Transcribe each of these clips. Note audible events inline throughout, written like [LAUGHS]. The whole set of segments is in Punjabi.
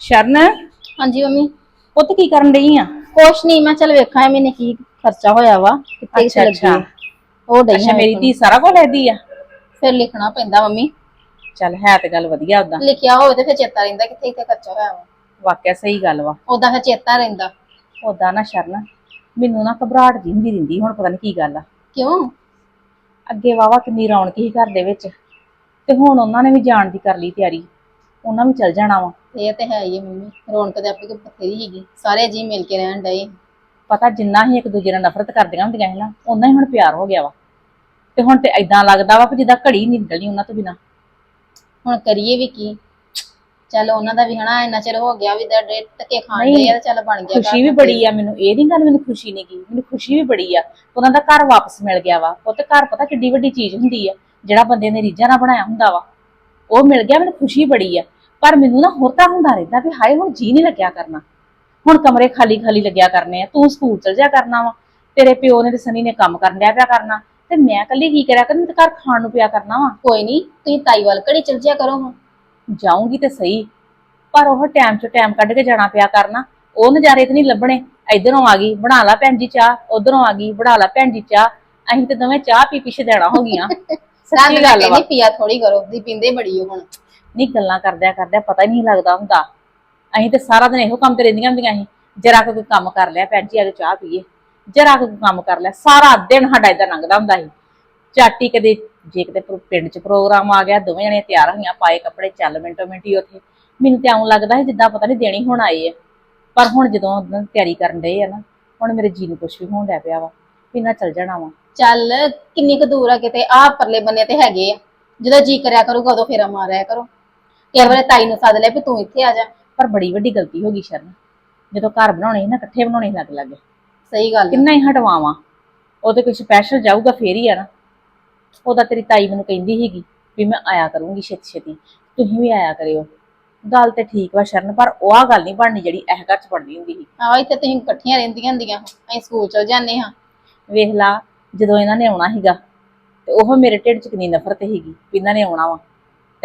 ਸ਼ਰਨ? ਹਾਂਜੀ ਮੰਮੀ। ਪੁੱਤ ਕੀ ਕਰਨ ਡਈ ਆ? ਕੁਛ ਨਹੀਂ ਮੈਂ ਚਲ ਵੇਖਾਂ ਮੈਨੇ ਕੀ ਖਰਚਾ ਹੋਇਆ ਵਾ ਕਿੱਥੇ ਅੱਛਾ। ਲੱਗੀ ਉਹ ਡਈ ਅੱਛਾ ਆ ਮੇਰੀ। ਧੀ ਸਾਰਾ ਕੁਝ ਲੈਦੀ ਆ? ਫਿਰ ਲਿਖਣਾ ਪੈਂਦਾ ਮੰਮੀ। ਚੱਲ ਹੈ ਤੇ ਗੱਲ ਵਧੀਆ ਉਦਾਂ ਲਿਖਿਆ ਹੋਵੇ ਤੇ ਫਿਰ ਚੇਤਾ ਰਹਿੰਦਾ ਕਿੱਥੇ ਕਿੱਥੇ ਖਰਚਾ ਹੋਇਆ ਵਾ। ਵਾਕਿਆ ਸਹੀ ਗੱਲ ਵਾ। ਉਦਾਂ ਫਿਰ ਚੇਤਾ ਰਹਿੰਦਾ। ਉਦਾਂ ਨਾ ਸ਼ਰਨ ਮੈਨੂੰ ਨਾ ਘਬਰਾਹਟ ਜੀ ਹੁੰਦੀ ਰਹਿੰਦੀ ਹੁਣ ਪਤਾ ਨਹੀਂ ਕੀ ਗੱਲ ਆ। ਕਿਉਂ? ਅੱਗੇ ਵਾਵਾ ਕਿੰਨੀ ਰੌਣਕ ਸੀ ਘਰ ਦੇ ਵਿੱਚ ਤੇ ਹੁਣ ਉਹਨਾਂ ਨੇ ਵੀ ਜਾਣ ਦੀ ਕਰ ਲਈ ਤਿਆਰੀ। ਉਹਨਾਂ ਵੀ ਚੱਲ ਜਾਣਾ ਵਾ। ਇਹ ਤੇ ਹੈ ਹੀ ਆ ਮੰਮੀ ਰੌਣਕ ਤੇ ਆਪਣੀ ਕੋਈ ਬਥੇਰੀ ਹੈਗੀ ਸਾਰੇ ਜੀ ਮਿਲ ਕੇ ਰਹਿਣ ਡਏ ਪਤਾ ਜਿੰਨਾ ਹੀ ਇੱਕ ਦੂਜੇ ਨਾਲ ਨਫ਼ਰਤ ਕਰਦੀਆਂ ਹੁੰਦੀਆਂ ਸੀ ਨਾ ਉਹਨਾਂ ਹੀ ਹੁਣ ਪਿਆਰ ਹੋ ਗਿਆ ਵਾ। ਤੇ ਹੁਣ ਤੇ ਐਦਾਂ ਲੱਗਦਾ ਵਾ ਕਿ ਜਿੱਦਾਂ ਘੜੀ ਨਹੀਂ ਨਿਕਲਣੀ ਉਹਨਾਂ ਤੋਂ ਬਿਨਾ। ਹੁਣ ਕਰੀਏ ਵੀ ਕੀ? ਚੱਲ ਉਹਨਾਂ ਦਾ ਵੀ ਹਨਾ ਇੰਨਾ ਚਿਰ ਹੋ ਗਿਆ ਵੀ ਦਰ ਡੇ ਧੱਕੇ ਖਾਣ ਨਹੀਂ, ਦੇ ਆ ਤੇ ਚੱਲ ਬਣ ਗਿਆ ਖੁਸ਼ੀ ਵੀ ਬੜੀ ਆ ਮੈਨੂੰ ਇਹ ਨਹੀਂ ਗੱਲ ਮੈਨੂੰ ਖੁਸ਼ੀ ਨਹੀਂ ਗਈ ਮੈਨੂੰ ਖੁਸ਼ੀ ਵੀ ਬੜੀ ਆ ਉਹਨਾਂ ਦਾ ਘਰ ਵਾਪਸ ਮਿਲ ਗਿਆ ਵਾ। ਪੁੱਤ ਘਰ ਪਤਾ ਕਿੱਡੀ ਵੱਡੀ ਚੀਜ਼ ਹੁੰਦੀ ਆ ਜਿਹੜਾ ਬੰਦੇ ਨੇ ਰੀਝਾਂ ਨਾਲ ਬਣਾਇਆ ਹੁੰਦਾ ਵਾ। ਉਹ ਮਿਲ ਗਿਆ ਮੈਨੂੰ ਖੁਸ਼ੀ ਬੜੀ ਆ। ਪਰ ਮੈਨੂੰ ਨਾ ਹੋਰ ਤਾਂ ਹੁੰਦਾ ਰਹਿੰਦਾ ਵੀ ਹਾਏ ਹੁਣ ਜੀ ਨਹੀਂ ਲੱਗਿਆ ਕਰਨਾ। ਹੁਣ ਕਮਰੇ ਖਾਲੀ ਖਾਲੀ ਲੱਗਿਆ ਕਰਨੇ ਆ ਤੂੰ ਸਕੂਲ ਚਲ ਜਾ ਕਰਨਾ ਵਾ ਤੇਰੇ ਪਿਓ ਨੇ ਤੇ ਸਨੀ ਨੇ ਕੰਮ ਕਰਨ ਡਿਆ ਪਿਆ ਕਰਨਾ ਤੇ ਮੈਂ ਇਕੱਲੀ ਕੀ ਕਰਿਆ ਕਰਨੀ ਤੇ ਘਰ ਖਾਣ ਨੂੰ ਪਿਆ ਕਰਨਾ ਵਾ। ਕੋਈ ਨਹੀਂ ਤੁਸੀਂ ਤਾਈ ਵੱਲ ਘੜੀ ਚਲ ਜਿਆ ਕਰੋ ਹੁਣ। ਜਾਊਂਗੀ ਤੇ ਸਹੀ ਪਰ ਉਹ ਟਾਈਮ ਚ ਟਾਈਮ ਕੱਢ ਕੇ ਜਾਣਾ ਪਿਆ ਕਰਨਾ ਉਹ ਨਜ਼ਾਰੇ ਤੇ ਨਹੀਂ ਲੱਭਣੇ। ਇਧਰੋਂ ਆ ਗਈ ਬਣਾ ਲਾ ਭੈਣ ਜੀ ਚਾਹ ਉਧਰੋਂ ਆ ਗਈ ਬਣਾ ਲਾ ਭੈਣ ਜੀ ਚਾਹ ਅਸੀਂ ਤੇ ਦੋਵੇਂ ਚਾਹ ਪੀ ਪਿੱਛੇ ਦੇਣਾ ਹੋ ਗਈਆਂ। [LAUGHS] ਸੱਚੀ ਗੱਲ ਵਾ। ਨਹੀਂ ਪੀਆ ਥੋੜੀ ਕਰੋ ਦੀ ਪਿੰਦੇ ਬੜੀ ਹੋ ਹੁਣ। ਨਹੀਂ ਗੱਲਾਂ ਕਰਦਿਆਂ ਕਰਦਿਆਂ ਪਤਾ ਹੀ ਨਹੀਂ ਲੱਗਦਾ ਹੁੰਦਾ। ਅਸੀਂ ਤੇ ਸਾਰਾ ਦਿਨ ਇਹੋ ਕੰਮ ਤੇ ਰਹਿੰਦੀਆਂ ਹੁੰਦੀਆਂ ਸੀ। ਜਰਾ ਕੋਈ ਕੰਮ ਕਰ ਲਿਆ, ਭੈਣ ਜੀ ਆ ਕੇ ਚਾਹ ਪੀਏ। ਜਰਾ ਕੋਈ ਕੰਮ ਕਰ ਲਿਆ। ਸਾਰਾ ਦਿਨ ਸਾਡਾ ਏਦਾਂ ਲੰਘਦਾ ਹੁੰਦਾ ਸੀ। ਚਾਟੀ ਕਦੇ ਜੇ ਕਿਤੇ ਪਿੰਡ 'ਚ ਪ੍ਰੋਗਰਾਮ ਆ ਗਿਆ, ਦੋਵੇਂ ਜਣੇ ਤਿਆਰ ਹੋਈਆਂ, ਪਾਏ ਕੱਪੜੇ, ਚੱਲ ਮਿੰਟੋ ਮਿੰਟੀ ਉੱਥੇ। ਮੈਨੂੰ ਤੇ ਆਉਂ ਲੱਗਦਾ ਸੀ ਜਿੱਦਾਂ ਪਤਾ ਨਹੀਂ ਦੇਣੀ ਹੁਣ ਆਏ ਆ। ਪਰ ਹੁਣ ਜਦੋਂ ਤਿਆਰੀ ਕਰਨ ਡਏ ਆ ਨਾ, ਹੁਣ ਮੇਰੇ ਜੀ ਨੂੰ ਕੁਛ ਵੀ ਹੋਣ ਲੱਗ ਪਿਆ ਵਾ, ਵੀ ਨਾ ਚੱਲ ਜਾਣਾ ਵਾ। ਚੱਲ, ਕਿੰਨੀ ਕੁ ਦੂਰ ਆ ਕਿਤੇ? ਆਹ ਪਰਲੇ ਬੰਨੇ ਤੇ ਹੈਗੇ ਆ। ਜਦੋਂ ਜੀ ਕਰਿਆ ਕਰੂਗਾ, ਉਦੋਂ ਫੇਰਾ ਮਾਰਿਆ ਕਰੋ। ਕਈ ਵਾਰ ਤਾਈ ਨੂੰ ਸੱਦ ਲਿਆ ਵੀ ਤੂੰ ਇੱਥੇ ਆ ਜਾ ਪਰ ਬੜੀ ਵੱਡੀ ਗਲਤੀ ਹੋ ਗਈ ਸ਼ਰਨ। ਜਦੋਂ ਘਰ ਬਣਾਉਣੇ ਸੀ ਨਾ ਇਕੱਠੇ ਬਣਾਉਣੇ ਲੱਗ ਲੱਗ। ਸਹੀ ਗੱਲ ਆ। ਕਿੰਨਾ ਹੀ ਹਟਵਾਵਾਂ। ਉਹ ਤੇ ਕੋਈ ਸਪੈਸ਼ਲ ਜਾਊਗਾ ਫੇਰ ਹੀ ਆ ਨਾ। ਉਹਦਾ ਤੇਰੀ ਤਾਈ ਮੈਨੂੰ ਕਹਿੰਦੀ ਸੀਗੀ ਵੀ ਮੈਂ ਆਇਆ ਕਰੂੰਗੀ ਛੇਤੀ ਛੇਤੀ। ਤੁਸੀਂ ਵੀ ਆਇਆ ਕਰਿਓ। ਗੱਲ ਤੇ ਠੀਕ ਵਾ ਸ਼ਰਨ ਪਰ ਉਹ ਆ ਗੱਲ ਨਹੀਂ ਬਣਨੀ ਜਿਹੜੀ ਇਹ ਘਰ ਚ ਬਣਦੀ ਹੁੰਦੀ ਸੀ। ਆਹ ਇੱਥੇ ਤੁਸੀਂ ਇਕੱਠੀਆਂ ਰਹਿੰਦੀਆਂ ਹੁੰਦੀਆਂ। ਅਸੀਂ ਸਕੂਲ ਚਲ ਜਾਂਦੇ ਹਾਂ। ਵੇਖ ਲਾ ਜਦੋਂ ਇਹਨਾਂ ਨੇ ਆਉਣਾ ਸੀਗਾ ਤੇ ਉਹ ਮੇਰੇ ਢਿੱਡ ਚ ਕਿੰਨੀ ਨਫ਼ਰਤ ਸੀਗੀ ਵੀ ਇਹਨਾਂ ਨੇ ਆਉਣਾ ਵਾ।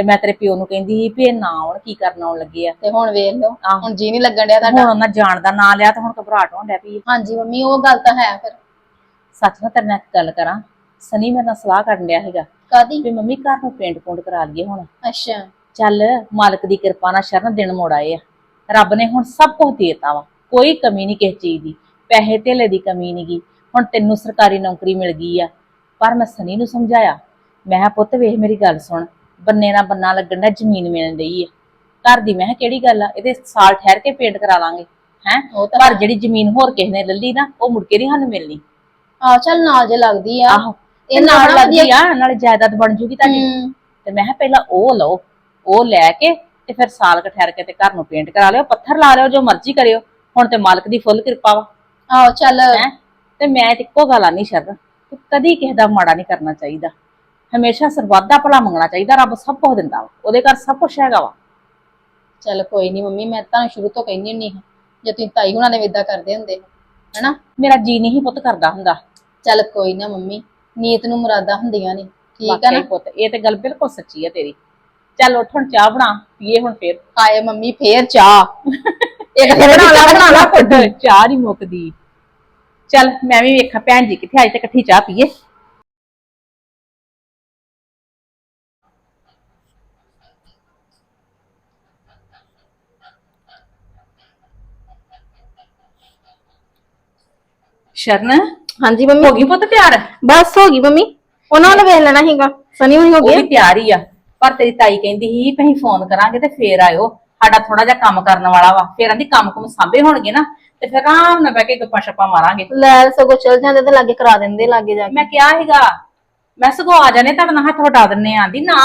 ਤੇ ਮੈਂ ਤੇਰੇ ਪਿਓ ਨੂੰ ਕਹਿੰਦੀ ਸੀ ਵੀ ਇਹ ਨਾ ਆਉਣ ਕੀ ਕਰਨ ਆਉਣ ਲੱਗੇ ਆ। ਤੇ ਹੁਣ ਵੇਖ ਲਓ ਆਹੋ। ਹੁਣ ਜੀ ਨਹੀਂ ਲੱਗਣ ਡਿਆ ਹੁਣ ਤੁਹਾਡਾ। ਉਹਨਾਂ ਜਾਣ ਦਾ ਨਾਂ ਲਿਆ ਤੇ ਹੁਣ ਘਬਰਾਹਟ ਹੋਣ ਡੈ ਪਈ ਆ। ਹਾਂਜੀ ਮੰਮੀ ਉਹ ਗੱਲ ਤਾਂ ਹੈ ਫਿਰ। ਸੱਚ ਨਾ ਤੇਰੇ ਨਾਲ ਇੱਕ ਗੱਲ ਕਰਾਂ ਸਨੀ ਮੇਰੇ ਨਾਲ ਸਲਾਹ ਕਰਨ ਡਿਆ ਸੀਗਾ ਕਾਦੀ ਵੀ ਮੰਮੀ ਘਰ ਨੂੰ ਪੇਂਟ ਪੂੰਟ ਕਰਾ ਲਈਏ ਹੁਣ। ਅੱਛਾ। ਚੱਲ ਮਾਲਕ ਦੀ ਕਿਰਪਾ ਨਾਲ ਸ਼ਰਨ ਦਿਨ ਮੋੜ ਆਏ ਆ। ਰੱਬ ਨੇ ਹੁਣ ਸਭ ਕੁਝ ਦੇਤਾ ਵਾ ਕੋਈ ਕਮੀ ਨਹੀਂ ਕਿਸੇ ਚੀਜ਼ ਦੀ। ਪੈਸੇ ਧੇਲੇ ਦੀ ਕਮੀ ਨਹੀਂ ਗੀ ਹੁਣ ਤੈਨੂੰ ਸਰਕਾਰੀ ਨੌਕਰੀ ਮਿਲ ਗਈ ਆ। ਪਰ ਮੈਂ ਸਨੀ ਨੂੰ ਸਮਝਾਇਆ ਮੈਂ ਕਿਹਾ ਪੁੱਤ ਵੇਖ ਮੇਰੀ ਗੱਲ ਸੁਣ ਬੰਨੇ ਨਾਲ ਬੰਨਾ ਲੱਗਣ ਦਾ ਜ਼ਮੀਨ ਮਿਲਣ ਡਈ ਆ। ਘਰ ਦੀ ਮੈਂ ਕਿਹਾ ਕਿਹੜੀ ਗੱਲ ਆ? ਇਹਦੇ ਸਾਲ ਠਹਿਰ ਕੇ ਪੇਂਟ ਕਰਾ ਲਾਂਗੇ ਹੈ? ਉਹ ਤਾਂ ਪਰ ਜਿਹੜੀ ਜ਼ਮੀਨ ਹੋਰ ਕਿਸੇ ਨੇ ਲੱਲੀ ਨਾ ਉਹ ਮੁੜ ਕੇ ਨਹੀਂ ਸਾਨੂੰ ਮਿਲਣੀ। ਆਹ ਚੱਲ ਨਾਲ ਜੇ ਲੱਗਦੀ ਆ। ਆਹੋ। ਇਹ ਨਾਲ ਲੱਗਦੀ ਆ। ਨਾਲੇ ਜਾਇਦਾਦ ਬਣ ਜੂਗੀ ਤੁਹਾਡੀ। ਤੇ ਮੈਂ ਕਿਹਾ ਪਹਿਲਾਂ ਉਹ ਲਓ ਉਹ ਲੈ ਕੇ ਤੇ ਫਿਰ ਸਾਲ ਕੁ ਠਹਿਰ ਕੇ ਤੇ ਘਰ ਨੂੰ ਪੇਂਟ ਕਰਾ ਲਿਓ ਪੱਥਰ ਲਾ ਲਿਓ ਜੋ ਮਰਜ਼ੀ ਕਰਿਓ। ਹੁਣ ਤੇ ਮਾਲਕ ਦੀ ਫੁੱਲ ਕਿਰਪਾ ਵਾ। ਆਹੋ ਚੱਲ। ਤੇ ਮੈਂ ਤੇ ਇੱਕੋ ਗੱਲ ਆਨੀ ਸ਼ਰਨ ਕਿ ਕਦੀ ਕਿਸੇ ਦਾ ਮਾੜਾ ਨਹੀਂ ਕਰਨਾ ਚਾਹੀਦਾ। ਹਮੇਸ਼ਾ ਸਰਬੱਤ ਦਾ ਭਲਾ ਮੰਗਣਾ ਚਾਹੀਦਾ ਰੱਬ ਸਭ ਕੁਝ ਦਿੰਦਾ ਵਾ ਉਹਦੇ ਘਰ ਸਭ ਕੁਝ ਹੈਗਾ ਵਾ। ਚੱਲ ਕੋਈ ਨਹੀਂ ਮੰਮੀ ਮੈਂ ਤਾਂ ਸ਼ੁਰੂ ਤੋਂ ਕਹਿੰਦੀ ਹੁੰਨੀ ਹਾਂ ਜੇ ਤੁਸੀਂ ਤਾਈ ਹੁਣਾਂ ਨੇ ਇਦਾਂ ਕਰਦੇ ਹੁੰਦੇ ਹਨਾ? ਮੇਰਾ ਜੀ ਨਹੀਂ ਪੁੱਤ ਕਰਦਾ ਹੁੰਦਾ। ਚੱਲ ਕੋਈ ਨਾ ਮੰਮੀ ਨੀਤ ਨੂੰ ਮੁਰਾਦਾਂ ਹੁੰਦੀਆਂ ਨੇ ਠੀਕ ਵਾਕਈ ਨਾ? ਪੁੱਤ ਇਹ ਤੇ ਗੱਲ ਬਿਲਕੁਲ ਸੱਚੀ ਹੈ ਤੇਰੀ। ਚੱਲ ਉੱਠ ਹੁਣ ਚਾਹ ਬਣਾ ਪੀਏ ਹੁਣ ਫੇਰ। ਹਾਏ ਮੰਮੀ ਫੇਰ ਚਾਹ। ਇੱਕ ਇਹ ਬਣਾ ਲਾ। ਬਣਾ ਲਾ। ਚਾਹ ਨਹੀਂ ਮੁੱਕਦੀ ਚੱਲ ਮੈਂ ਵੀ ਵੇਖਾਂ ਭੈਣ ਜੀ ਕਿੱਥੇ ਆਈ ਤੇ ਇਕੱਠੀ ਚਾਹ ਪੀਏ। ਸ਼ਰਨ? ਹਾਂਜੀ ਮੰਮੀ। ਹੋ ਗਈ ਪੁੱਤ ਤਿਆਰ? ਬਸ ਹੋ ਗਈ ਮੰਮੀ। ਉਹਨਾਂ ਨੇ ਵੇਖ ਲੈਣਾ ਸੀਗਾ। ਸਨੀ ਹੁਣੀ ਹੋ ਉਹ ਵੀ ਤਿਆਰ ਹੀ ਆ। ਪਰ ਤੇਰੀ ਤਾਈ ਕਹਿੰਦੀ ਸੀ ਅਸੀਂ ਫੋਨ ਕਰਾਂਗੇ ਤੇ ਫੇਰ ਆਇਓ। ਸਾਡਾ ਥੋੜਾ ਜਿਹਾ ਕੰਮ ਕਰਨ ਵਾਲਾ ਵਾ। ਫੇਰ ਆਂਦੀ ਕੰਮ ਕੁਮ ਸਾਂਭੇ ਹੋਣਗੇ ਨਾ। ਤੇ ਫਿਰ ਆਰਾਮ ਨਾਲ ਬਹਿ ਕੇ ਗੱਪਾਂ ਛੱਪਾਂ ਮਾਰਾਂਗੇ। ਲੈ ਸਗੋਂ ਚਲ ਜਾਂਦੇ ਤੇ ਲਾਗੇ ਕਰਾ ਦਿੰਦੇ ਲਾਗੇ ਜਾ ਕੇ। ਮੈਂ ਕਿਹਾ ਸੀਗਾ ਮੈਂ ਸਗੋਂ ਆ ਜਾਣੇ ਤੁਹਾਡੇ ਨਾਲ ਹੱਥ ਵਟਾ ਦਿੰਨੇ ਆਂਦੀ ਨਾ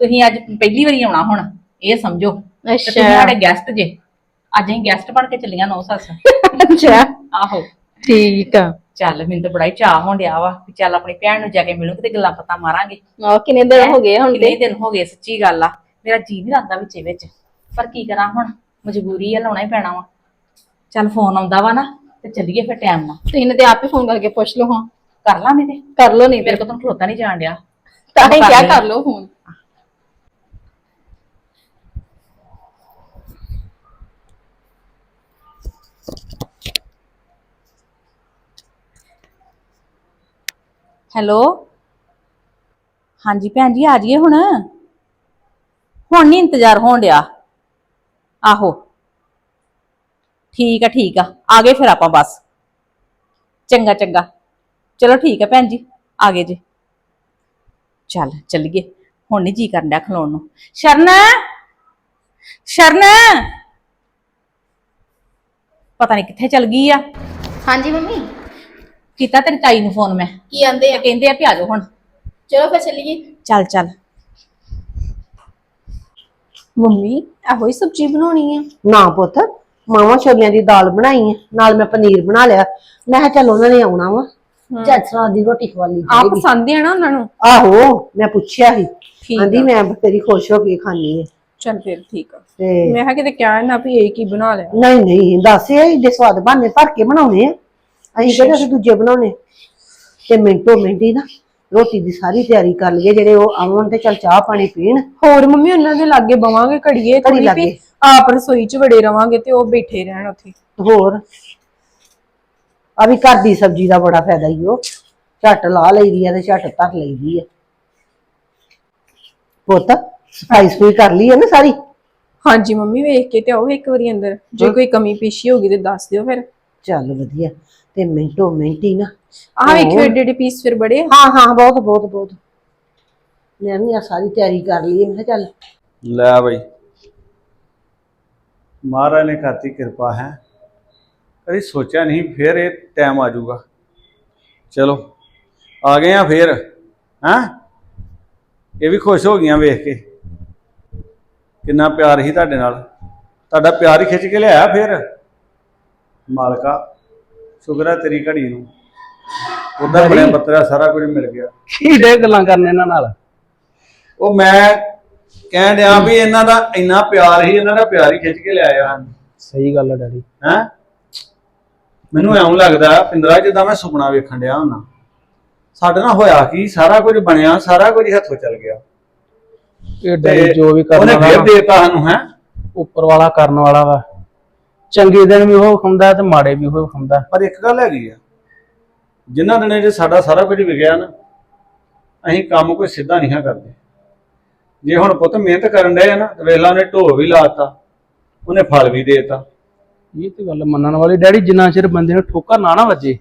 ਤੁਸੀਂ ਅੱਜ ਪਹਿਲੀ ਵਾਰੀ ਆਉਣਾ ਹੁਣ। ਇਹ ਸਮਝੋ। ਤੇ ਤੁਸੀਂ ਸਾਡੇ ਗੈਸਟ ਜੇ। ਅੱਜ ਅਸੀਂ ਗੈਸਟ ਬਣ ਕੇ ਚੱਲੀਆਂ ਨੌ ਸੱਸ। ਅੱਛਾ। ਆਹੋ। ਠੀਕ ਆ। ਚੱਲ ਮੈਨੂੰ ਤਾਂ ਬੜਾ ਹੀ ਚਾਹ ਹੋਣ ਡਿਆ ਵਾ ਵੀ ਚੱਲ ਆਪਣੀ ਭੈਣ ਨੂੰ ਜਾ ਕੇ ਮਿਲੂੰਗੇ ਤੇ ਗੱਲਾਂ ਪਤਾ ਮਾਰਾਂਗੇ। ਆ ਕਿੰਨੇ ਦਿਨ ਹੋ? ਗਏ ਹੁਣ ਕਿੰਨੇ ਦਿਨ ਹੋ ਗਏ ਸੱਚੀ ਗੱਲ ਆ। ਮੇਰਾ ਜੀ ਨਹੀਂ ਲੱਗਦਾ ਵਿੱਚੇ ਵਿੱਚ। ਪਰ ਕੀ ਕਰਾਂ ਹੁਣ? ਮਜਬੂਰੀ ਆ ਲਾਉਣਾ ਹੀ ਪੈਣਾ ਵਾ। ਚੱਲ ਫੋਨ ਆਉਂਦਾ ਵਾ ਨਾ ਤੇ ਚੱਲੀਏ ਫਿਰ ਟਾਈਮ ਨਾਲ। ਤੁਸੀਂ ਨੇ ਤੇ ਆਪ ਫੋਨ ਕਰਕੇ ਪੁੱਛ ਲਓ ਹਾਂ। ਕਰ ਲਾਂ ਨਹੀਂ ਤੇ। ਕਰ ਲਓ ਨਹੀਂ ਮੇਰੇ ਕੋਲ ਤਾਂ ਖਲੋਤਾ ਨਹੀਂ ਜਾਣ ਡਿਆ। ਤਾਂ ਹੀ ਕਿਆ। ਕਰ ਲਓ ਫੋਨ। ਹੈਲੋ? ਹਾਂਜੀ ਭੈਣ ਜੀ, ਆ ਜਾਈਏ ਹੁਣ? ਹੁਣ ਨਹੀਂ ਇੰਤਜ਼ਾਰ ਹੋਣ ਡਿਆ। ਆਹੋ। ਠੀਕ ਆ ਠੀਕ ਆ। ਆ ਗਏ ਫਿਰ ਆਪਾਂ ਬਸ। ਚੰਗਾ ਚੰਗਾ। ਚਲੋ ਠੀਕ ਆ ਭੈਣ ਜੀ, ਆ ਗਏ ਜੀ। ਚੱਲ, ਚੱਲੀਏ। ਹੁਣ ਨਹੀਂ ਜੀ ਕਰਨ ਡਿਆ ਖਲੋਣ ਨੂੰ। ਸ਼ਰਨ! ਸ਼ਰਨ! ਪਤਾ ਨਹੀਂ ਕਿੱਥੇ ਚਲ ਗਈ ਆ। ਹਾਂਜੀ ਮੰਮੀ। ਕੀਤਾ ਤੇਰੀ ਤਾਈ ਨੂੰ ਫੋਨ ਮੈਂ। ਕੀ ਆਂਦੇ ਤੇ ਆ ਕਹਿੰਦੇ ਆ ਵੀ ਆ ਜਾਓ ਹੁਣ। ਚਲੋ ਫਿਰ ਚੱਲੀਏ। ਚੱਲ ਚੱਲ। ਮੰਮੀ ਇਹੋ ਹੀ ਸਬਜ਼ੀ ਬਣਾਉਣੀ ਆ। ਨਾ ਪੁੱਤ ਮਾਵਾਂ ਛੋਲੀਆਂ ਦੀ ਦਾਲ ਬਣਾਈ ਹੈ ਨਾਲ ਮੈਂ ਪਨੀਰ ਬਣਾ ਲਿਆ। ਮੈਂ ਕਿਹਾ ਚੱਲ ਉਹਨਾਂ ਨੇ ਆਉਣਾ ਵਾ। ਚੱਲ ਸਵਾਦ ਦੀ ਰੋਟੀ ਖਵਾ ਲਈ ਜਾਏਗੀ। ਪਸੰਦ ਆ ਨਾ ਉਹਨਾਂ ਨੂੰ? ਆਹੋ ਮੈਂ ਪੁੱਛਿਆ ਸੀ। ਠੀਕ ਕਹਿੰਦੀ ਮੈਂ ਤੇਰੀ ਖੁਸ਼ ਹੋ ਕੇ ਖਾਣੀ ਹੈ ਚਲ ਫਿਰ ਠੀਕ ਆ। ਤੇ ਮੈਂ ਕਿਹਾ ਕਿਤੇ ਕਹਿ ਨਾ ਵੀ ਇਹ ਕੀ ਬਣਾ ਲਿਆ। ਨਹੀਂ ਨਹੀਂ ਦੱਸ ਇਹ ਏਡੇ ਸਵਾਦ ਬਣਨੇ ਭਰ ਕੇ ਬਣਾਉਣੇ ਆ। ਅਸੀਂ ਕਿਹੜੇ ਅਸੀਂ ਦੂਜੇ ਬਣਾਉਣੇ ਤੇ ਮਿੰਟੋ ਮਿੰਟੀ ਨਾ ਰੋਟੀ ਦੀ ਸਾਰੀ ਤਿਆਰੀ ਕਰ ਲਈਏ ਜਿਹੜੇ ਉਹ ਆਉਣ ਤੇ ਚੱਲ ਚਾਹ ਪਾਣੀ ਪੀਣ। ਹੋਰ ਮੰਮੀ ਉਹਨਾਂ ਦੇ ਲਾਗੇ ਬਵਾਂਗੇ ਘੜੀਏ ਥੋੜੀ ਲਾਗੇ। ਆਪ ਰਸੋਈ 'ਚ ਵੜੇ ਰਵਾਂਗੇ ਤੇ ਉਹ ਬੈਠੇ ਰਹਿਣ ਉੱਥੇ। ਹੋਰ ਆ ਵੀ ਘਰ ਦੀ ਸਬਜ਼ੀ ਦਾ ਬੜਾ ਫਾਇਦਾ ਹੀ ਉਹ। ਝੱਟ ਲਾ ਲਈਦੀ ਆ ਤੇ ਝੱਟ ਧਰ ਲਈਦੀ ਆ। ਪੁੱਤ ਸਫ਼ਾਈ ਸਫੂਈ ਕਰ ਲਈ ਹੈ ਨਾ ਸਾਰੀ? ਹਾਂਜੀ ਮੰਮੀ ਵੇਖ ਕੇ ਤੇ ਆਓ ਇੱਕ ਵਾਰੀ ਅੰਦਰ। ਜੇ ਕੋਈ ਕਮੀ ਪੇਸ਼ੀ ਹੋਗੀ ਤੇ ਦੱਸ ਦਿਓ ਫਿਰ। ਚੱਲ ਵਧੀਆ। ਤੇ ਮਿੰਟੋ ਮਿੰਟੀ ਨਾ। ਆਹ ਵੇਖਿਓ ਏਡੇ ਏਡੇ ਪੀਸ ਫਿਰ ਬੜੇ ਆ। ਹਾਂ ਹਾਂ ਬਹੁਤ ਬਹੁਤ ਬਹੁਤ। ਮੈਂ ਵੀ ਆ ਸਾਰੀ ਤਿਆਰੀ ਕਰ ਲਈ ਹੈ। ਮੈਂ ਕਿਹਾ ਚੱਲ। ਲੈ ਬਈ। ਮਹਾਰਾਜ ਨੇ ਕਰਤੀ ਕਿਰਪਾ ਹੈ। ਕਦੀ ਸੋਚਿਆ ਨਹੀਂ ਫੇਰ ਇਹ ਟਾਈਮ ਆ ਜਾਊਗਾ। ਚਲੋ ਆ ਗਏ ਆ ਫੇਰ ਹੈਂ। ਇਹ ਵੀ ਖੁਸ਼ ਹੋ ਗਈਆਂ ਵੇਖ ਕੇ। ਕਿੰਨਾ ਪਿਆਰ ਸੀ ਤੁਹਾਡੇ ਨਾਲ। ਤੁਹਾਡਾ ਪਿਆਰ ਹੀ ਖਿੱਚ ਕੇ ਲਿਆਇਆ ਫੇਰ। ਮਾਲਕਾ। ਸ਼ੁਕਰ ਹੈ ਤੇਰੀ ਘੜੀ ਨੂੰ। ਉਹਦਾ ਬਣਿਆ ਬੱਤਰਾ ਸਾਰਾ ਕੁਝ ਮਿਲ ਗਿਆ। ਕੀ ਡੇ ਗੱਲਾਂ ਕਰਨ ਇਹਨਾਂ ਨਾਲ? ਉਹ ਮੈਂ ਕਹਿਣ ਡਿਆ ਵੀ ਇਹਨਾਂ ਦਾ ਇੰਨਾ ਪਿਆਰ ਹੀ ਇਹਨਾਂ ਦਾ ਪਿਆਰ ਹੀ ਖਿੱਚ ਕੇ ਲਿਆਇਆ। ਸਹੀ ਗੱਲ ਹੈ ਡੈਡੀ। ਹੈ? ਮੈਨੂੰ ਐਉਂ ਲੱਗਦਾ ਪਿੰਦਰਾ ਜਿੱਦਾਂ ਮੈਂ ਸੁਪਨਾ ਵੇਖਣ ਡਿਆ ਹੁੰਨਾ ਸਾਡੇ ਨਾਲ ਹੋਇਆ ਕੀ? ਸਾਰਾ ਕੁਝ ਬਣਿਆ ਸਾਰਾ ਕੁਝ ਹੱਥੋਂ ਚੱਲ ਗਿਆ। ਇਹ ਡੈਡੀ ਜੋ ਵੀ ਕਰਨ ਉਹਨੇ ਫੇਰ ਦੇਤਾ ਸਾਨੂੰ ਹੈ? ਉੱਪਰ ਵਾਲਾ ਕਰਨ ਵਾਲਾ ਵਾ। ਚੰਗੇ ਦਿਨ ਵੀ ਉਹ ਖਾਂਦਾ ਤੇ ਮਾੜੇ ਵੀ ਉਹ ਖਾਂਦਾ ਪਰ ਇੱਕ ਗੱਲ ਹੈਗੀ ਆ ਜਿਨ੍ਹਾਂ ਦਿਨਾਂ 'ਚ ਸਾਡਾ ਸਾਰਾ ਕੁਝ ਵਿਗਿਆ ਨਾ ਅਸੀਂ ਕੰਮ ਕੋਈ ਸਿੱਧਾ ਨਹੀਂ ਹਾਂ ਕਰਦੇ। ਜੇ ਹੁਣ ਪੁੱਤ ਮਿਹਨਤ ਕਰਨ ਡਏ ਆ ਨਾ ਤੇ ਵੇਲਾ ਉਹਨੇ ਢੋ ਵੀ ਲਾਤਾ ਉਹਨੇ ਫਲ ਵੀ ਦੇਤਾ। ਇਹ ਤੇ ਗੱਲ ਮੰਨਣ ਵਾਲੀ ਡੈਡੀ ਜਿੰਨਾ ਚਿਰ ਬੰਦੇ ਨੂੰ ਠੋਕਰ ਨਾ ਨਾ ਵੱਜੇ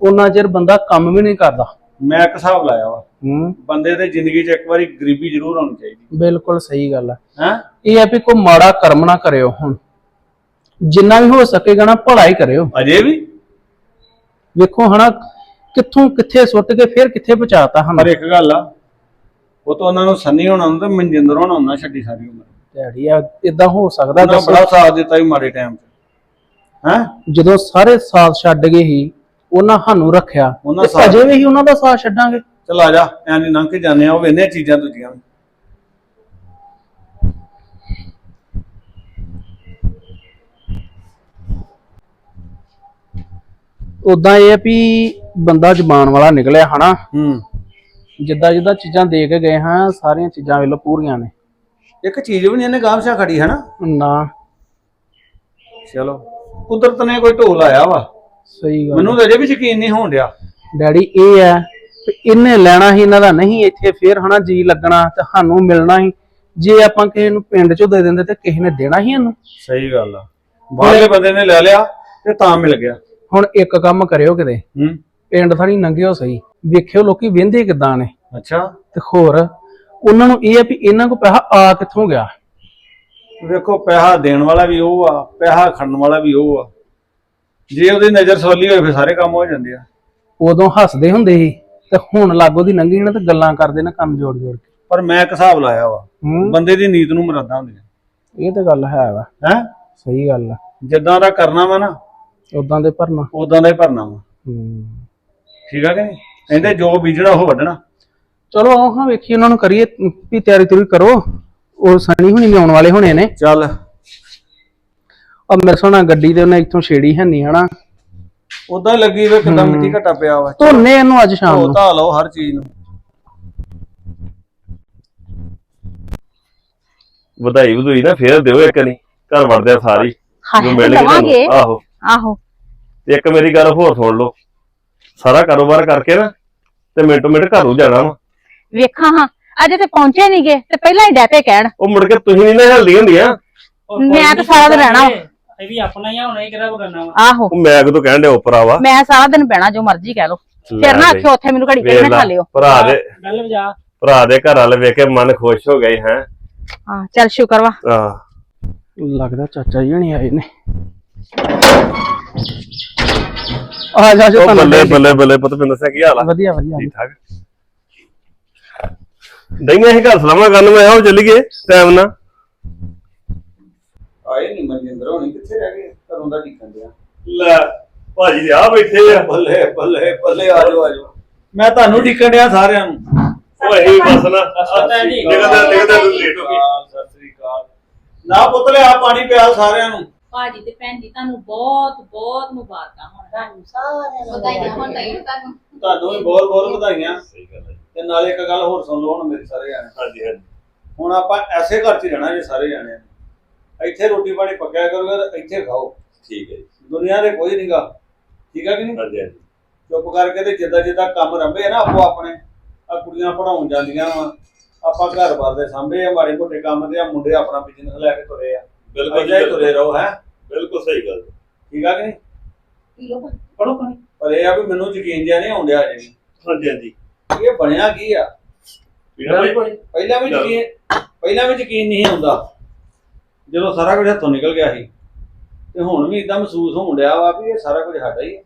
ਉਹਨਾਂ ਚਿਰ ਬੰਦਾ ਕੰਮ ਵੀ ਨਹੀਂ ਕਰਦਾ। ਮੈਂ ਇੱਕ ਹਿਸਾਬ ਲਾਇਆ ਵਾ ਹੂੰ। ਬੰਦੇ ਦੇ ਜ਼ਿੰਦਗੀ 'ਚ ਇੱਕ ਵਾਰੀ ਗਰੀਬੀ ਜ਼ਰੂਰ ਆਉਣੀ ਚਾਹੀਦੀ। ਬਿਲਕੁਲ ਸਹੀ ਗੱਲ ਹੈ ਹੈ? ਇਹ ਹੈ ਵੀ ਕੋਈ ਮਾੜਾ ਕਰਮ ਨਾ ਕਰਿਓ ਹੁਣ। ਜਿੰਨਾ ਵੀ ਹੋ ਸਕੇਗਾ ਨਾ ਭਲਾ ਹੀ ਕਰਿਓ। ਅਜੇ ਵੀ? ਵੇਖੋ ਹਨਾ ਕਿੱਥੋਂ ਕਿੱਥੇ ਸੁੱਟ ਕੇ ਫਿਰ ਕਿੱਥੇ ਪਹੁੰਚਾਤਾ ਪਰ ਹਨ ਇੱਕ ਗੱਲ ਆ ਉਹ ਤਾਂ ਉਹਨਾਂ ਨੂੰ ਸੰਨੀ ਹੋਣਾ ਨੂੰ ਤੇ ਮਨਜਿੰਦਰ ਹੋਣਾ ਉਹਨਾਂ ਛੱਡੀ ਸਾਰੀ ਉਮਰ। ਡੈਡੀ ਆ ਇਦਾਂ ਹੋ ਸਕਦਾ ਉਹਨਾਂ ਦੱਸੋ। ਬੜਾ ਸਾਥ ਦਿੱਤਾ ਵੀ ਮਾੜੇ ਟਾਈਮ 'ਚ। ਹੈ? ਜਦੋਂ ਸਾਰੇ ਸਾਥ ਛੱਡ ਗਏ ਸੀ ਉਹਨਾਂ ਸਾਨੂੰ ਰੱਖਿਆ। ਉਹਨਾਂ ਤੇ ਸਾਥ- ਅਜੇ ਵੀ ਉਹਨਾਂ ਦਾ ਸਾਥ ਛੱਡਾਂਗੇ। ਚਲ ਆ ਜਾ ਐਂ ਨੀ ਲੰਘ ਕੇ ਜਾਂਦੇ ਆ ਉਹ ਵੇਨੇ ਚੀਜ਼ਾਂ ਦੂਜੀਆਂ ਵੀ। ਉਦਾਂ ਇਹ ਆ ਵੀ ਬੰਦਾ ਜ਼ਬਾਨ ਵਾਲਾ ਨਿਕਲਿਆ ਹਨਾ। ਹੂੰ। ਜਿੱਦਾਂ ਜਿੱਦਾਂ ਚੀਜ਼ਾਂ ਦੇ ਕੇ ਗਏ ਹਾਂ ਸਾਰੀਆਂ ਚੀਜ਼ਾਂ ਵੇਲੋ ਪੂਰੀਆਂ ਨੇ। ਇੱਕ ਚੀਜ਼ ਵੀ ਨਹੀਂ ਇਹਨੇ ਗਾਮਸ਼ਾ ਖੜੀ ਹੈ ਨਾ। ਨਾ ਚਲੋ। ਕੁਦਰਤ ਨੇ ਕੋਈ ਢੋਲ ਆਇਆ ਵਾ। ਸਹੀ ਗੱਲ। ਮੈਨੂੰ ਤਾਂ ਅਜੇ ਵੀ ਯਕੀਨ ਨਹੀਂ ਹੋਣ ਡਿਆ। ਡੈਡੀ ਇਹ ਵੀ ਇਹਨੇ ਲੈਣਾ ਹੀ ਇਹਨਾਂ ਦਾ ਨਹੀਂ ਇੱਥੇ ਫੇਰ ਹਨਾ ਜੀ ਲੱਗਣਾ ਤੇ ਸਾਨੂੰ ਮਿਲਣਾ ਹੀ। ਜੇ ਆਪਾਂ ਕਿਸੇ ਨੂੰ ਪਿੰਡ ਚੋਂ ਦੇ ਦਿੰਦੇ ਤੇ ਕਿਸੇ ਨੇ ਦੇਣਾ ਹੀ ਇਹਨੂੰ। ਸਹੀ ਗੱਲ ਆ। ਬਾਹਰਲੇ ਬੰਦੇ ਨੇ ਲੈ ਲਿਆ ਤੇ ਤਾਂ ਮਿਲ ਗਿਆ। ਹੁਣ ਇੱਕ ਕੰਮ ਕਰਿਓ ਕਿਤੇ। ਹੂੰ। ਪਿੰਡ ਥਾਣੀ ਨੰਗਿਓ ਸਹੀ। ਵੇਖਿਓ ਲੋਕੀ ਵਹਿੰਦੇ ਕਿਦਾਂ ਨੇ। ਅੱਛਾ। ਤੇ ਹੋਰ ਉਹਨਾਂ ਨੂੰ ਇਹ ਹੈ ਵੀ ਇਹਨਾਂ ਕੋਲ ਪੈਸਾ ਆ ਕਿੱਥੋਂ ਗਿਆ? ਵੇਖੋ ਪੈਸਾ ਦੇਣ ਵਾਲਾ ਵੀ ਉਹ ਆ ਪੈਸਾ ਖੜਨ ਵਾਲਾ ਵੀ ਉਹ ਆ। ਜੇ ਉਹਦੀ ਨਜ਼ਰ ਸੋਲੀ ਹੋਏ ਫਿਰ ਸਾਰੇ ਕੰਮ ਹੋ ਜਾਂਦੇ ਆ। ਉਦੋਂ ਹੱਸਦੇ ਹੁੰਦੇ ਸੀ ਤੇ ਹੁਣ ਲਾਗੋ ਦੀ ਲੰਘੀ ਨਾ ਤੇ ਗੱਲਾਂ ਕਰਦੇ ਨੇ ਕੰਮ ਜੋੜ ਜੋੜ ਕੇ। ਪਰ ਮੈਂ ਇੱਕ ਹਿਸਾਬ ਲਾਇਆ ਵਾ ਹੂੰ। ਬੰਦੇ ਦੀ ਨੀਤ ਨੂੰ ਮਰਾਦਾ ਹੁੰਦੀਆਂ। ਇਹ ਤਾਂ ਗੱਲ ਹੈ ਵਾ। ਹੈ? ਸਹੀ ਗੱਲ ਆ। ਜਿੱਦਾਂ ਦਾ ਕਰਨਾ ਵਾ ਨਾ ਉਦਾਂ ਦੇ ਭਰਨਾ। ਉਦਾਂ ਦਾ ਹੀ ਭਰਨਾ ਵਾ। ਹੂੰ। ਠੀਕ ਆ ਕਿ ਨਹੀਂ? ਕਹਿੰਦੇ ਜੋ ਬੀਜਣਾ ਉਹ ਵੱਢਣਾ। ਚਲੋ ਆਓ ਹਾਂ ਵੇਖੀ ਉਹਨਾਂ ਨੂੰ ਕਰੀਏ ਵੀ ਤਿਆਰੀ ਤੁਰੀ ਕਰੋ। ਉਹ ਸਣੀ ਹੁਣੀ ਵੀ ਆਉਣ ਵਾਲੇ ਹੋਣੇ ਨੇ। ਚੱਲ। ਆ ਮੇਰੇ ਸੋਹਣਾ ਗੱਡੀ ਤੇ ਉਹਨੇ ਇੱਥੋਂ ਛੇੜੀ ਹੈ ਨਹੀਂ ਹਨਾ? ਉਦਾਂ ਹੀ ਲੱਗੀ ਵੇ ਕਿਦਾਂ ਮਿੱਟੀ ਘਟਾ ਪਿਆ ਵਾ। ਧੋਨੇ ਇਹਨੂੰ ਅੱਜ ਸ਼ਾਮ ਨੂੰ। ਧਾ ਲਓ ਹਰ ਚੀਜ਼ ਨੂੰ। ਵਧਾਈ ਵਧੂਈ ਨਾ ਫੇਰ ਦਿਓ ਇੱਕ ਨਹੀਂ ਘਰ ਵੜਦੇ ਆ ਸਾਰੀ। ਹਾਂ ਜੋ ਮਿਲ ਗਈ ਤੁਹਾਨੂੰ। ਆਹੋ। ਆਹੋ। ਤੇ ਇੱਕ ਮੇਰੀ ਗੱਲ ਹੋਰ ਸੁਣ ਲਓ। ਸਾਰਾ ਕਾਰੋਬਾਰ ਕਰਕੇ ਨਾ ਤੇ ਮਿੰਟੋ ਮਿੰਟ ਘਰੋਂ ਜਾਣਾ ਵਾ। ਵੇਖਾਂ ਹਾਂ ਅਜੇ ਤੇ ਪਹੁੰਚੇ ਨਹੀਂਗੇ ਤੇ ਪਹਿਲਾਂ ਹੀ ਡੈਪੇ ਕਹਿਣ। ਉਹ ਮੁੜ ਕੇ ਤੁਸੀਂ ਨਹੀਂ ਨਾ ਹਿਲਦੀ ਹੁੰਦੀਆਂ। ਉਹ ਕੋਈ ਮੈਂ ਤਾਂ ਨੀ ਸਾਰਾ ਦਿਨ ਰਹਿਣਾ ਵਾ। ਇਹ ਵੀ ਆਪਣਾ ਹੀ ਆ ਹੁਣ ਇਹ ਕਿਹੜਾ ਬਗਾਨਾ ਵਾ। ਆਹੋ। ਉਹ ਮੈਂ ਕਦੋਂ ਕਹਿਣ ਦੇ ਉੱਪਰ ਆਵਾ? ਮੈਂ ਸਾਰਾ ਦਿਨ ਬਹਿਣਾ ਜੋ ਮਰਜ਼ੀ ਕਹਿ ਲੋ ਫਿਰ ਨਾ ਆਖਿਓ ਉੱਥੇ ਮੈਨੂੰ ਘੜੀ ਵੇਖ ਘੜੀ ਨਾ ਲਾ, ਖਾ ਲਿਓ ਭਰਾ ਦੇ ਗੱਲ ਵਜਾ। ਭਰਾ ਦੇ ਘਰ ਵਾਲੇ ਵੇਖ ਕੇ ਮਨ ਖੁਸ਼ ਹੋ ਗਏ ਹੈ। ਹਾਂ ਚੱਲ ਸ਼ੁਕਰ ਵਾ। ਆ ਲੱਗਦਾ ਚਾਚਾ ਜੀ ਨਹੀਂ ਆਏ ਨੇ। ਆ ਜਾ ਜਾ ਉਹ ਤੁਹਾਨੂੰ ਬੱਲੇ ਬੱਲੇ ਬੱਲੇ ਪਤਪਿੰਦਰ ਸਿੰਘ ਕੀ ਹਾਲ ਆ? ਵਧੀਆ ਵਧੀਆ। ਠੀਕ ਠਾਕ ਦਈਆਂ ਇਹ ਘਰ ਸਲਾਮਾ ਕਰਨ ਮੈਂ ਆਉ ਚੱਲੀਏ ਟਾਈਮ ਨਾਲ। ਆਏ ਨਹੀਂ ਮਨਜਿੰਦਰ ਹੋਣੀ ਕਿੱਥੇ ਰਹਿ ਗਏ? ਘਰੋਂ ਦਾ ਟਿਕਣ ਦਿਆ ਲੈ ਭਾਜੀ ਦੇ ਆ ਬੈਠੇ ਆ। ਬੱਲੇ ਬੱਲੇ ਬੱਲੇ ਆ ਜਾਓ ਆ ਜਾਓ ਮੈਂ ਤੁਹਾਨੂੰ ਟਿਕਣ ਡਿਆ ਸਾਰਿਆਂ ਨੂੰ। ਉਹ ਇਹੀ ਬਸ ਨਾ। ਪਤਾ ਨਿਕਲਦਾ ਤੁਸੀਂ ਲੇਟ ਹੋ ਗਏ। ਸਤਿ ਸ੍ਰੀ ਅਕਾਲ। ਨਾ ਪੁੱਤ ਲਿਆ ਪਾਣੀ ਪਿਆ ਸਾਰਿਆਂ ਨੂੰ। ਭਾਜੀ ਤੇ ਭੈਣ ਜੀ ਤੁਹਾਨੂੰ ਬਹੁਤ ਬਹੁਤ ਮੁਬਾਰਕਾਂ ਹੋਣ ਤੁਹਾਨੂੰ ਸਾਰਿਆਂ ਨੂੰ ਵਧਾਈਆਂ ਹੋਣ ਤੁਹਾਨੂੰ। ਤੁਹਾਨੂੰ ਵੀ ਬਹੁਤ ਬਹੁਤ ਵਧਾਈਆਂ। ਸਹੀ ਗੱਲ ਹੈ ਤੇ ਨਾਲੇ ਇੱਕ ਗੱਲ ਹੋਰ ਸੁਣ ਲਓ ਹੁਣ ਮੇਰੇ ਸਾਰੇ ਜਾਣੇ। ਹਾਂਜੀ ਹਾਂਜੀ। ਹੁਣ ਆਪਾਂ ਐਸੇ ਘਰ 'ਚ ਰਹਿਣਾ ਜੇ ਸਾਰੇ ਜਾਣੇ। ਇੱਥੇ ਰੋਟੀ ਪਾਣੀ ਪੱਕਿਆ ਕਰੋਗੇ ਤੇ ਇੱਥੇ ਖਾਓ। ਠੀਕ ਹੈ ਜੀ। ਦੁਨੀਆ ਦੇ ਕੋਈ ਨਹੀਂਗਾ ਠੀਕ ਹੈ ਕਿ ਨਹੀਂ? ਹਾਂਜੀ ਹਾਂਜੀ। ਚੁੱਪ ਕਰਕੇ ਤੇ ਜਿੱਦਾਂ ਜਿੱਦਾਂ ਕੰਮ ਰੰਭੇ ਆ ਨਾ ਆਪੋ ਆਪਣੇ ਆ ਕੁੜੀਆਂ ਪੜਾਉਣ ਜਾਂਦੀਆਂ ਵਾ। ਆਪਾਂ ਘਰ-ਬਾਰ ਦੇ ਸਾਂਭੇ ਆ ਮਾੜੇ ਮੋਟੇ ਕੰਮ ਤੇ ਆ ਮੁੰਡੇ ਆਪਣਾ ਬਿਜ਼ਨਸ ਲੈ ਕੇ ਤੁਰੇ ਆ। ਬਿਲਕੁਲ ਅੱਜਾ ਜੀ ਤੁਰੇ ਰਹੋ ਹੈ? ਬਿਲਕੁਲ ਸਹੀ ਗੱਲ। ਠੀਕ ਆ ਕਿ ਨਹੀਂ? ਪੀਓ ਪਾਣੀ। ਪੜੋ ਪਾਣੀ। ਪਰ ਇਹ ਆ ਵੀ ਮੈਨੂੰ ਯਕੀਨ ਜਿਆ ਨਹੀਂ ਆਉਂਦਿਆ ਜੀ ਹਾਂਜੀ ਹਾਂਜੀ। ਇਹ ਬਣਿਆ ਕੀ ਆ? ਪੀਣਾ ਭਾਈ ਪਹਿਲਾਂ ਵੀ ਯਕੀਨ ਪਹਿਲਾਂ ਵੀ ਯਕੀਨ ਨਹੀਂ ਆਉਂਦਾ। ਜਦੋਂ ਸਾਰਾ ਕੁਝ ਹੱਥੋਂ ਨਿਕਲ ਗਿਆ ਸੀ। ਤੇ ਹੁਣ ਵੀ ਇਦਾਂ ਮਹਿਸੂਸ ਹੋਣ ਡਿਆ ਵਾ ਵੀ ਇਹ ਸਾਰਾ ਕੁਝ ਸਾਡਾ ਹੀ ਹੈ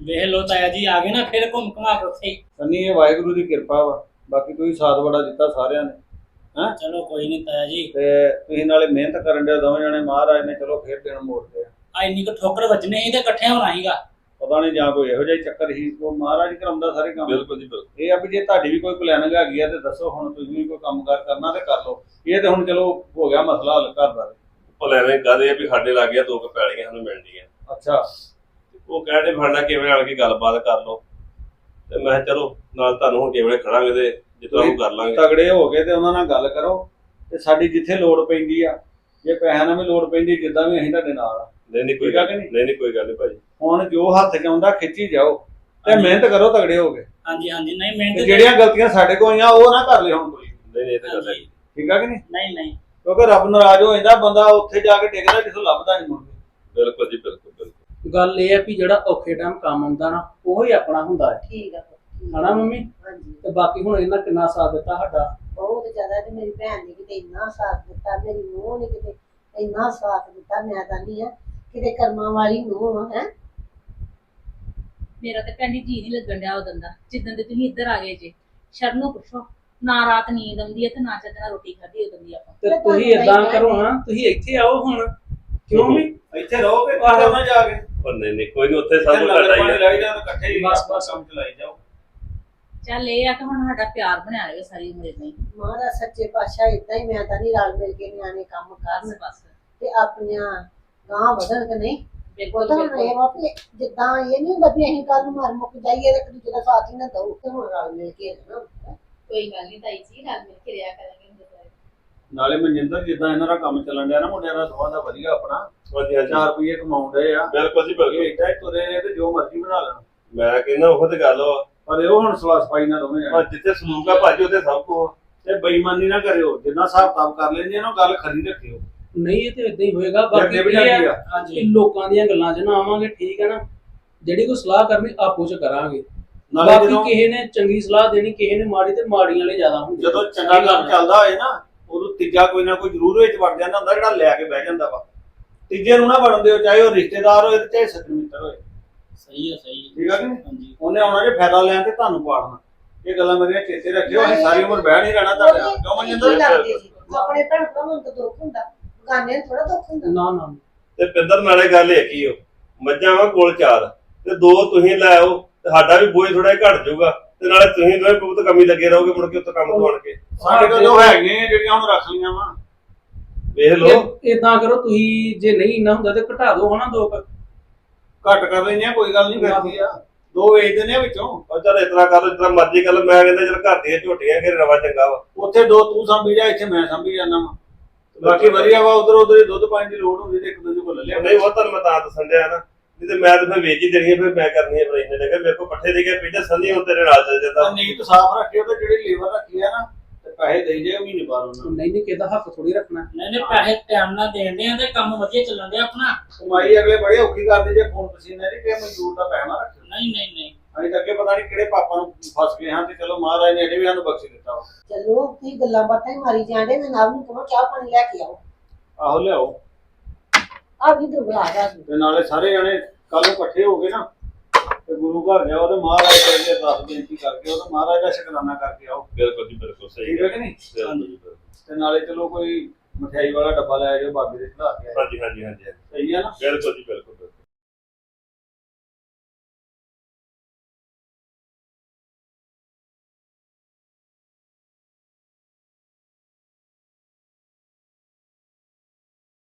ਵੇਖ ਲੋ ਤਾਇਆ ਜੀ ਆ ਗਏ ਨਾ ਫਿਰ ਘੁੰਮ ਘਮਾ ਕੇ ਉੱਥੇ ਹੀ। ਸੰਨੀ ਇਹ ਵਾਹਿਗੁਰੂ ਦੀ ਕਿਰਪਾ ਵਾ। ਬਾਕੀ ਤੁਸੀਂ ਸਾਥ ਬੜਾ ਦਿੱਤਾ ਸਾਰਿਆਂ ਨੇ। ਚਲੋ ਕੋਈ ਨਹੀਂ ਤਾਇਆ ਜੀ। ਤੇ ਤੁਸੀਂ ਨਾਲੇ ਮਿਹਨਤ ਕਰਨ ਦੇ ਦੋਵੇਂ ਜਣੇ ਮਹਾਰਾਜ ਨੇ ਚਲੋ ਫੇਰ ਦਿਨ ਮੋੜਦੇ ਆ ਆ ਇੰਨੀ ਕੁ ਠੋਕਰ ਵੱਜਣੇ ਸੀ ਤੇ ਇਕੱਠੇ ਹੋਣਾ ਸੀਗਾ। ਪਤਾ ਨਹੀਂ ਜਾਂ ਕੋਈ ਇਹੋ ਜਿਹਾ ਹੀ ਚੱਕਰ ਸੀ ਉਹ ਮਹਾਰਾਜ ਕਰਾਉਂਦਾ ਸਾਰੇ ਕੰਮ। ਬਿਲਕੁਲ ਜੀ ਬਿਲਕੁਲ। ਇਹ ਆ ਵੀ ਜੇ ਤੁਹਾਡੀ ਵੀ ਕੋਈ ਪਲੈਨਿੰਗ ਹੈਗੀ ਆ ਤੇ ਦੱਸੋ ਹੁਣ ਤੁਸੀਂ ਵੀ ਕੋਈ ਕੰਮ ਕਾਰ ਕਰਨਾ ਤੇ ਕਰ ਲਓ। ਇਹ ਤੇ ਹੁਣ ਚਲੋ ਹੋ ਗਿਆ ਮਸਲਾ ਹੱਲ ਘਰ ਦਾ। ਭਲੇ ਇਹ ਆ ਵੀ ਸਾਡੇ ਲੱਗ ਗਿਆ ਦੋ ਕੁ ਪੈਲੀਆਂ ਸਾਨੂੰ ਮਿਲਣੀਆਂ। ਅੱਛਾ। ਉਹ ਕਹਿੰਦੇ ਫੜਨਾ ਕਿਵੇਂ ਆਣ ਕੇ ਗੱਲਬਾਤ ਕਰ ਲਓ। ਤੇ ਮੈਂ ਕਿਹਾ ਚਲੋ ਨਾਲ ਤੁਹਾਨੂੰ ਹੁਣ ਕਿਵੇਂ ਖੜਾਂਗੇ ਤੇ ਜਿੱਦਾਂ ਉਹ ਕਰ ਲਾਂਗੇ। ਤਗੜੇ ਹੋ ਗਏ ਤੇ ਉਹਨਾਂ ਨਾਲ ਗੱਲ ਕਰੋ ਤੇ ਸਾਡੀ ਜਿੱਥੇ ਲੋੜ ਪੈਂਦੀ ਆ ਜੇ ਪੈਸਿਆਂ ਨਾਲ ਵੀ ਲੋੜ ਪੈਂਦੀ ਜਿੱਦਾਂ ਵੀ ਅਸੀਂ ਤੁਹਾਡੇ ਨਾਲ ਆ। ਨਹੀਂ ਨਹੀਂ ਕੋਈ ਗੱਲ ਨਹੀਂ? ਨਹੀਂ ਨਹੀਂ ਕੋਈ ਗੱਲ ਨਹੀਂ ਭਾਜੀ। ਹੁਣ ਜੋ ਹੱਥ 'ਚ ਆਉਂਦਾ ਖਿੱਚੀ ਜਾਓ। ਤੇ। ਮਿਹਨਤ ਕਰੋ ਤਗੜੇ ਹੋ ਕੇ। ਹਾਂਜੀ ਹਾਂਜੀ ਨਹੀਂ ਤੇ ਮਿਹਨਤ ਜਿਹੜੀਆਂ ਗਲਤੀਆਂ ਸਾਡੇ ਕੋਲ ਆਈਆਂ ਉਹ ਨਾ ਕਰ ਲਿਓ ਹੁਣ ਕੋਈ ਨਹੀਂ ਨਹੀਂ ਇਹ ਤਾਂ ਗੱਲ ਹੈ ਹਾਂਜੀ, ਠੀਕ ਆ ਕਿ ਨਹੀਂ? ਨਹੀਂ ਨਹੀਂ। ਕਿਉਂਕਿ ਰੱਬ ਨਾਰਾਜ਼ ਹੋ ਜਾਂਦਾ ਬੰਦਾ ਉੱਥੇ ਜਾ ਕੇ ਡਿੱਗਦਾ ਜਿੱਥੋਂ ਲੱਭਦਾ ਨਹੀਂ ਮੁੜ ਕੇ। ਬਿਲਕੁਲ ਜੀ ਬਿਲਕੁਲ ਬਿਲਕੁਲ। ਗੱਲ ਇਹ ਆ ਵੀ ਜਿਹੜਾ ਔਖੇ ਟਾਈਮ ਕੰਮ ਆਉਂਦਾ ਨਾ ਉਹ ਹੀ ਆਪਣਾ ਹੁੰਦਾ ਹੈ। ਠੀਕ ਆ। ਪੁੱਤ। ਹਨਾ ਮੰਮੀ? ਹਾਂਜੀ। ਤੇ ਬਾਕੀ ਹੁਣ ਇਹਨਾਂ ਕਿੰਨਾ ਸਾਥ ਦਿੱਤਾ ਸਾਡਾ? ਬਹੁਤ ਜ਼ਿਆਦਾ ਤੇ ਮੇਰੀ ਭੈਣ ਨੇ ਕਿਤੇ ਇੰਨਾ ਸਾਥ ਦਿੱਤਾ ਮੇਰੀ ਨੂੰਹ ਨੇ ਕਿਤੇ ਇੰਨਾ ਸਾਥ ਦਿੱਤਾ ਮੈਂ ਤਾਂ ਨਹੀਂ ਆ ਕਿਤੇ ਕਰਮਾਂ ਵਾਲੀ ਨੂੰਹ ਹੈ। ਮੇਰਾ ਤੇ ਭੈਣ ਜੀ ਜੀ ਨਹੀਂ ਲੱਗਣ ਡਿਆ ਉਦੋਂ ਦਾ ਜਿੱਦਣ ਦੇ ਤੁਸੀਂ ਇੱਧਰ ਆ ਗਏ ਜੇ। ਸ਼ਰਨ ਨੂੰ ਪੁੱਛੋ ਨਾ ਰਾਤ ਨੀਂਦ ਆਉਂਦੀ ਹੈ ਤੇ ਨਾ ਚੱਜ ਨਾਲ ਰੋਟੀ ਖਾਧੀ ਉਦੋਂ ਦੀ ਆਪਾਂ। ਤੇ ਤੁਸੀਂ ਇਦਾਂ ਕਰੋ ਹਾਂ ਤੁਸੀਂ ਇੱਥੇ ਆਓ ਹੁਣ। ਕਿਉਂ ਵੀ ਇੱਥੇ ਰਹੋਗੇ ਕੀ ਕਰਨਾ ਜਾ ਕੇ। ਪਰ ਨਹੀਂ ਨਹੀਂ ਕੋਈ ਨਹੀਂ ਉੱਥੇ ਪਾਣੀ ਹੈ ਲਾਈ ਜਾਣ ਇਕੱਠੇ ਹੀ ਬਸ, ਬਸ। ਕੰਮ ਚਲਾਈ ਜਾਓ। ਚੱਲ ਇਹ ਆ ਕਿ ਹੁਣ ਸਾਡਾ ਪਿਆਰ ਬਣਿਆ ਰਹੇ ਸਾਰੀ ਉਮਰ ਇਦਾਂ ਹੀ। ਮਹਾਰਾਜ ਸੱਚੇ ਪਾਤਸ਼ਾਹ ਇਦਾਂ ਹੀ ਮੈਂ ਤਾਂ ਨਹੀਂ ਰਲ ਮਿਲ ਕੇ ਨਿਆਣੇ ਕੰਮ ਕਰਨ। ਬਸ ਤੇ ਆਪਣੀਆਂ ਗਾਂ ਵਧਣ ਕਿ ਨਹੀਂ? ਬਿਲਕੁਲ ਤਾਂ ਇਹ ਵਾ ਵੀ ਜਿੱਦਾਂ ਇਹ ਨਹੀਂ ਹੁੰਦਾ ਵੀ ਅਸੀਂ ਕੱਲ ਨੂੰ ਮਰ ਮੁੱਕ ਜਾਈਏ ਤੇ ਇੱਕ ਦੂਜੇ ਦਾ ਸਾਥ ਹੀ ਨਾ ਦਊ ਤੇ ਹੁਣ ਰਲ ਮਿਲ ਕੇ ਰਹਿਣਾ ਕੋਈ ਗੱਲ ਨਹੀਂ ਤਾਈ ਜੀ ਨਾਲ ਮਿਲ ਕੇ ਰਿਆ ਕਰਾਂਗੇ ਨਾਲੇ ਮਨਜਿੰਦਰ ਜਿੱਦਾਂ ਇਹਨਾਂ ਦਾ ਕੰਮ ਚੱਲਣ ਡਿਆ ਨਾ ਮੁੰਡਿਆਂ ਦਾ ਦੋਵਾਂ ਦਾ ਵਧੀਆ ਆਪਣਾ। ਹਾਂਜੀ 4 ਰੁਪਏ ਕਮਾਉਂਦੇ ਆ। ਬਿਲਕੁਲ ਜੀ ਇਹ ਬਿਲਕੁਲ ਇੱਦਾਂ ਹੀ ਤੁਰੇ ਨੇ ਤੇ ਜੋ ਮਰਜ਼ੀ ਬਣਾ ਲੈਣ। ਮੈਂ ਕਹਿੰਦਾ ਉਹ ਤੇ ਗੱਲ ਵਾ। ਪਰ ਇਹ ਹੁਣ ਸਵਾ ਸਫ਼ਾਈ ਨਾਲ ਦੋਵੇਂ ਜਾਣੇ। ਜਿੱਥੇ ਸਲੂਕ ਆ ਭਾਜੀ ਉੱਥੇ ਸਭ ਕੁਝ ਤੇ ਬੇਈਮਾਨੀ ਨਾ ਕਰਿਓ ਜਿੰਨਾ ਹਿਸਾਬ ਕਿਤਾਬ ਕਰ ਲੈਂਦੇ ਆ ਨਾ ਗੱਲ ਖਰੀ ਰੱਖਿਓ। ਨਹੀਂ ਇਹ ਤੇ ਇਦਾਂ ਹੀ ਹੋਏਗਾ ਬਾਕੀ ਇਹ ਜਾਂਦੀ ਆ। ਕਿ ਲੋਕਾਂ ਦੀਆਂ ਗੱਲਾਂ 'ਚ ਨਾ ਆਵਾਂਗੇ ਠੀਕ ਹੈ ਨਾ? ਜਿਹੜੀ ਕੋਈ ਸਲਾਹ ਕਰਨੀ ਆਪੋ 'ਚ ਕਰਾਂਗੇ। ਨਾਲੇ ਬਾਕੀ ਜਦੋਂ ਕਿਸੇ ਨੇ ਚੰਗੀ ਸਲਾਹ ਦੇਣੀ ਕਿਸੇ ਨੇ ਮਾੜੀ ਤੇ ਮਾੜੀਆਂ ਵਾਲੇ ਜ਼ਿਆਦਾ ਹੁੰਦੇ ਜਦੋਂ ਚੰਗਾ ਕੰਮ ਚੱਲਦਾ ਹੋਏ ਨਾ ਉਦੋਂ ਤੀਜਾ ਕੋਈ ਨਾ ਕੋਈ ਜ਼ਰੂਰ ਵਿੱਚ ਵੜ ਜਾਂਦਾ ਹੁੰਦਾ ਜਿਹੜਾ ਲੈ ਕੇ ਬਹਿ ਜਾਂਦਾ ਵਾ। ਤੀਜੇ ਨੂੰ ਨਾ ਵੜਨ ਦਿਓ ਚਾਹੇ ਉਹ ਰਿਸ਼ਤੇਦਾਰ ਹੋਏ ਤੇ ਚਾਹੇ ਸੱਜਣ ਮਿੱਤਰ ਹੋਏ। ਸਹੀ ਹੈ ਸਹੀ ਹੈ। ਠੀਕ ਆ ਕਿ ਨਹੀਂ ਹਾਂਜੀ। ਉਹਨੇ ਆਉਣਾ ਜੇ ਫਾਇਦਾ ਲੈਣ ਤੇ ਤੁਹਾਨੂੰ ਪਾੜਨਾ। ਇਹ ਗੱਲਾਂ ਮੇਰੀਆਂ ਚੇਤੇ ਰੱਖਿਓ ਅਸੀਂ ਸਾਰੀ ਉਮਰ ਬਹਿ ਨਹੀਂ ਰਹਿਣਾ ਤੁਹਾਡੇ ਨਾਲ। ਕਿਉਂ ਮਨਜਿੰਦਰ? ਲੱਗਦੇ ਸੀ ਆਪਣੇ ਭੈਣ ਭਰਾਵਾਂ ਨੂੰ ਤਾਂ ਦੁੱਖ ਹੁੰਦਾ। ਗਾਨਿਆਂ ਨੂੰ ਥੋੜਾ ਦੁੱਖ ਹੁੰਦਾ। ਨਾ ਨਾ ਤੇ ਪਿੰਦਰ ਨਾਲੇ ਗੱਲ ਇਹ ਕੀ ਹੋ ਮੱਝਾਂ ਵਾ ਕੋਲ ਚਾਰ। ਤੇ ਦੋ ਤੁਸੀਂ ਲੈ ਆਓ ਤੇ ਸਾਡਾ ਵੀ ਬੋਝ ਥੋੜਾ ਜਿਹਾ ਘਟ ਜਾਊਗਾ। ਤੇ ਨਾਲੇ ਤੁਸੀਂ ਦੋਵੇਂ ਬਹੁਤ ਕਮੀ ਲੱਗੇ ਰਹੋਗੇ ਮੁੜ ਕੇ ਉੱਥੇ ਕੰਮ ਤੋਂ ਆਣ ਕੇ। ਸਾਡੇ ਕੋਲ ਜੋ ਹੈਗੀਆਂ ਜਿਹੜੀਆਂ ਹੁਣ ਰੱਖ ਲੀਆਂ ਵਾ। ਵੇਖ ਲਓ। ਇਦਾਂ ਕਰੋ ਤੁਸੀਂ ਜੇ ਨਹੀਂ ਇੰਨਾ ਹੁੰਦਾ ਤੇ ਘਟਾ ਦਿਓ ਹਨਾ ਦੋ ਕੁ। ਘੱਟ ਕਰ ਲੈਂਦੀਆਂ ਕੋਈ ਗੱਲ ਨਹੀਂ ਫਿਰਦੀ ਆ। ਦੋ ਵੇਚ ਦਿੰਦੇ ਆ ਵਿੱਚੋਂ। ਉਹ ਚੱਲ ਇਤਨਾ ਕਰ ਲਓ ਜਿਤਨਾ ਮਰਜ਼ੀ ਕਰ ਲਓ ਮੈਂ ਕਹਿੰਦਾ ਚਲ ਘਰ ਦੀਆਂ ਝੋਟੀਆਂ ਫਿਰ ਰਵਾ ਚੰਗਾ ਵਾ। ਉੱਥੇ ਦੋ ਤੂੰ ਸੰਭੀ ਜਾ ਇੱਥੇ ਮੈਂ ਸੰਭੀ ਜਾਂਦਾ ਵਾ। ਬਾਕੀ ਵਧੀਆ ਵਾ ਉਧਰ ਉਧਰ ਦੁੱਧ ਪਾਣੀ ਦੀ ਲੋੜ ਹੁੰਦੀ ਤੇ ਇੱਕ ਦੂਜੇ ਕੋਲ ਲੈ ਲਿਆ ਨਹੀਂ ਉਹ ਤੁਹਾਨੂੰ ਮੈਂ ਤਾਂ ਦੱਸਣ ਡਿਆ ਨਾ ਨਹੀਂ ਤੇ ਮੈਂ ਤਾਂ ਫਿਰ ਵੇਚ ਹੀ ਦੇਣੀ ਆ ਫਿਰ ਮੈਂ ਕਰਨੀ ਆ ਫਿਰ ਇੰਨੇ ਲੱਗੇ ਮੇਰੇ ਕੋਲ ਪੱਠੇ ਦੇ ਕੇ ਪਹਿਲਾਂ ਸੰਨੀ ਹੁਣ ਤੇਰੇ ਨਾਲ ਚੱਲ ਜਾਂਦਾ। ਨੀਤ ਸਾਫ਼ ਰੱਖਿਓ ਤੇ ਜਿਹੜੀ ਲੀਵਰ ਰੱਖੀ ਆ ਨਾ ਤੇ ਪੈਸੇ ਦੇਈ ਜਾਏ ਮਹੀਨੇ ਬਾਅਦ ਉਹਨਾਂ ਨੂੰ। ਨਹੀਂ ਨਹੀਂ ਕਿਹਦਾ ਹੱਕ ਥੋੜੀ ਰੱਖਣਾ। ਨਹੀਂ ਨਹੀਂ ਪੈਸੇ ਟਾਈਮ ਨਾਲ ਦੇਣਦੇ ਆ ਤੇ ਕੰਮ ਵਧੀਆ ਚੱਲਣ ਡਿਆ ਆਪਣਾ। ਕਮਾਈ ਅਗਲੇ ਬੜੇ ਔਖੀ ਕਰਦੇ ਜੇ ਖੂਨ ਪਸੀਨੇ ਦੀ ਕਿ ਮਜ਼ਦੂਰ ਦਾ ਪੈਸਾ ਨਾ ਰੱਖਿਓ। ਨਹੀਂ ਨਹੀਂ ਨਹੀਂ। ਅਸੀਂ ਤਾਂ ਅੱਗੇ ਪਤਾ ਨਹੀਂ ਕਿਹੜੇ ਪਾਪਾਂ ਨੂੰ ਫਸ ਗਏ ਹਾਂ ਤੇ ਚਲੋ ਮਹਾਰਾਜ ਨੇ ਇਹਨੇ ਵੀ ਸਾਨੂੰ ਬਖਸ਼ ਦਿੱਤਾ ਵਾ। ਚਲੋ ਤੁਸੀਂ ਗੱਲਾਂ ਬਾਤਾਂ ਹੀ ਮਾਰੀ ਜਾਂਦੇ ਮੈਂ ਨਾਲ ਨੂੰ ਕਹਾਂ ਚਾਹ ਪਾਣੀ ਲੈ ਕੇ ਆਓ। ਆਹੋ ਲਿਆਓ। ਆ ਵੀ ਦੁਬਲਾ ਦਾ ਤੇ ਨਾਲੇ ਸਾਰੇ ਜਣੇ ਕੱਲ ਨੂੰ ਇਕੱਠੇ ਹੋ ਗਏ ਨਾ। ਤੇ ਗੁਰੂ ਘਰ ਜਾਓ ਤੇ ਮਹਾਰਾਜ ਦੇ ਅਰਦਾਸ ਬੇਨਤੀ ਕਰਕੇ ਉਹ ਤੇ ਮਹਾਰਾਜ ਦਾ ਸ਼ੁਕਰਾਨਾ ਕਰਕੇ ਆਓ ਬਿਲਕੁਲ ਜੀ ਬਿਲਕੁਲ ਸਹੀ ਠੀਕ ਹੈ ਕਿ ਨਹੀਂ ਬਿਲਕੁਲ ਜੀ, ਬਿਲਕੁਲ। ਤੇ ਨਾਲੇ ਚਲੋ ਕੋਈ ਮਠਿਆਈ ਵਾਲਾ ਡੱਬਾ ਲੈ ਜਾਓ ਬਾਬੇ ਦੇ ਚੜਾ ਕੇ। ਹਾਂਜੀ ਹਾਂਜੀ ਹਾਂਜੀ ਹਾਂਜੀ। ਸਹੀ ਹੈ ਨਾ ਬਿਲਕੁਲ ਜੀ ਬਿਲਕੁਲ